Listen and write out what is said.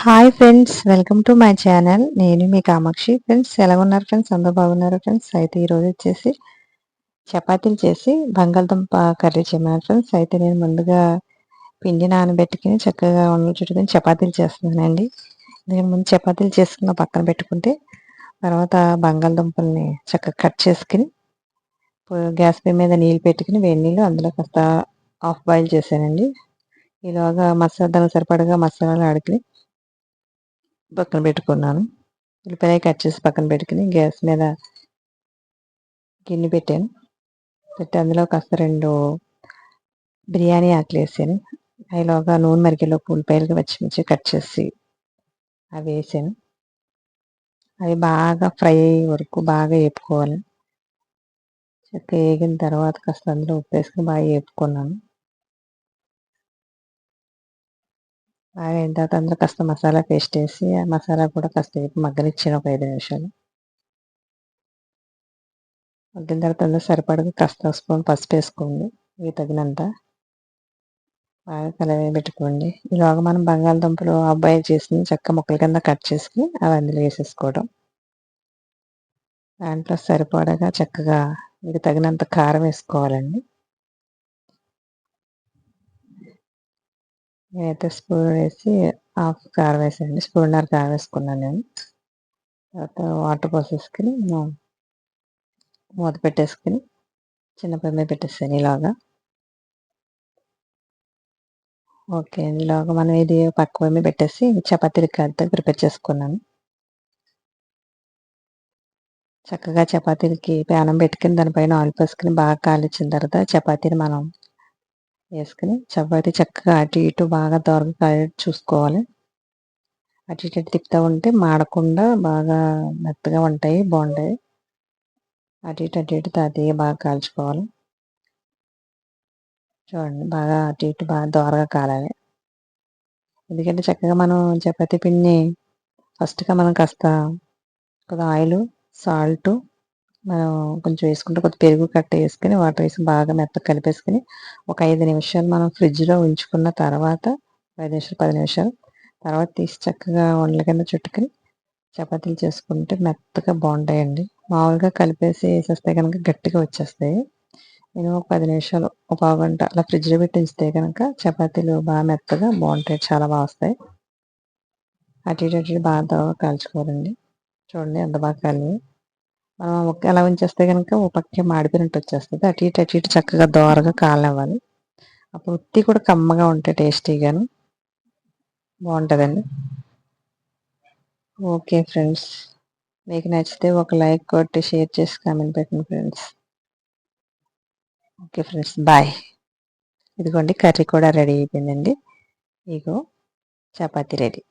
Hi friends welcome to my channel నేను మీ Kamakshi. Friends ఎలా ఉన్నారు ఫ్రెండ్స్ అందరూ బాగున్నారు ఫ్రెండ్స్ అయితే ఈరోజు వచ్చేసి చపాతీలు చేసి బంగాళదుంప కర్రీ చేయమన్నారు ఫ్రెండ్స్ అయితే నేను ముందుగా పిండి నానబెట్టుకుని చక్కగా వండలు చుట్టుకుని చపాతీలు చేస్తున్నానండి. నేను ముందు చపాతీలు చేసుకున్న పక్కన పెట్టుకుంటే తర్వాత బంగాళదుంపల్ని చక్కగా కట్ చేసుకుని గ్యాస్ పే మీద నీళ్ళు పెట్టుకుని వేడి నీళ్ళు అందులో కాస్త ఆఫ్ బాయిల్ చేశానండి. ఈలోగా మసాలా దానికి సరిపడగా మసాలాలు ఆడుకుని పక్కన పెట్టుకున్నాను. ఉల్లిపాయ కట్ చేసి పక్కన పెట్టుకుని గ్యాస్ మీద గిన్నె పెట్టాను. పెట్టి అందులో కాస్త రెండు బిర్యానీ ఆకులు వేసాను. అయిలోగా నూనె మరిగేలోపు ఉల్లిపాయలు పచ్చిమిర్చి కట్ చేసి అవి వేసాను. అవి బాగా ఫ్రై అయ్యే వరకు బాగా వేపుకోవాలి చక్కగా వేగిన తర్వాత కాస్త అందులో ఉప్పు వేసుకుని బాగా వేపుకున్నాను బాగా అయిన తర్వాత అందులో కాస్త మసాలా పేస్ట్ వేసి ఆ మసాలా కూడా కాస్త మగ్గనిచ్చాను ఒక ఐదు నిమిషాలు. మగ్గిన తర్వాత అందులో సరిపడగా కాస్త స్పూన్ పసుపు వేసుకోండి ఇవి తగినంత. బాగా కలవే పెట్టుకోండి. ఈలోగా మనం బంగాళదుంపలు అబ్బాయి చేసి చక్క ముక్కల కింద కట్ చేసుకుని అవి అందులో వేసేసుకోవడం. దాంట్లో సరిపడగా చక్కగా మీకు తగినంత కారం వేసుకోవాలండి. నేనైతే స్పూన్ వేసి హాఫ్ కారం వేసాను స్పూన్నర కారం వేసుకున్నాను నేను. తర్వాత వాటర్ పోసేసుకుని మూత పెట్టేసుకుని చిన్న పని మీద ఈలాగా ఇలాగా. ఓకే ఇలాగా మనం ఇది పక్క పొయ్యి మీద పెట్టేసి చపాతీలు కలిపి ప్రిపేర్ చేసుకున్నాను. చక్కగా చపాతీలకి ప్యానం పెట్టుకుని దానిపైన ఆయిల్ పోసుకుని బాగా కాలిచ్చిన తర్వాత చపాతీని మనం వేసుకుని చపాతి చక్కగా అటు ఇటు బాగా దొరక చూసుకోవాలి. అటు ఇటు తిప్పుతూ ఉంటే మాడకుండా బాగా మెత్తగా ఉంటాయి బాగుంటాయి. అటు ఇటు అటు ఇటు తాతయ్య బాగా కాల్చుకోవాలి. చూడండి బాగా అటు ఇటు బాగా దోరగా కాలాలి. ఎందుకంటే చక్కగా మనం చపాతీ పిండిని ఫస్ట్గా మనం కాస్త కొద్దిగా ఆయిల్ సాల్ట్ మనం కొంచెం వేసుకుంటే కొద్ది పెరుగు కట్ట వేసుకుని వాటర్ వేసి బాగా మెత్తగా కలిపేసుకుని ఒక ఐదు నిమిషాలు మనం ఫ్రిడ్జ్లో ఉంచుకున్న తర్వాత ఐదు నిమిషాలు పది నిమిషాలు తర్వాత తీసి చక్కగా వండల కింద చుట్టుకుని చపాతీలు చేసుకుంటే మెత్తగా బాగుంటాయండి. మామూలుగా కలిపేసి వేసేస్తే కనుక గట్టిగా వచ్చేస్తాయి. నేను ఒక పది నిమిషాలు ఒక పావు గంట అలా ఫ్రిడ్జ్లో పెట్టి ఉంచితే కనుక చపాతీలు బాగా మెత్తగా బాగుంటాయి చాలా బాగా వస్తాయి. అటు ఇటు అటు బాగా కాల్చుకోరండి చూడండి ఎంత బాగా కాలి మనం ఒక ఎలా ఉంచేస్తే కనుక ఓ పక్కే మాడిపోయినట్టు వచ్చేస్తుంది. అటు ఇటు అటు ఇటు చక్కగా దోరగా కాలనివ్వాలి. అప్పుడు ఉత్తి కూడా కమ్మగా ఉంటాయి టేస్టీగాను బాగుంటుందండి. Okay friends. మీకు నచ్చితే ఒక లైక్ కొట్టి షేర్ చేసి కామెంట్ పెట్టండి ఫ్రెండ్స్. Okay friends bye. ఇదిగోండి కర్రీ కూడా రెడీ అయిపోయిందండి. ఇగో చపాతీ రెడీ.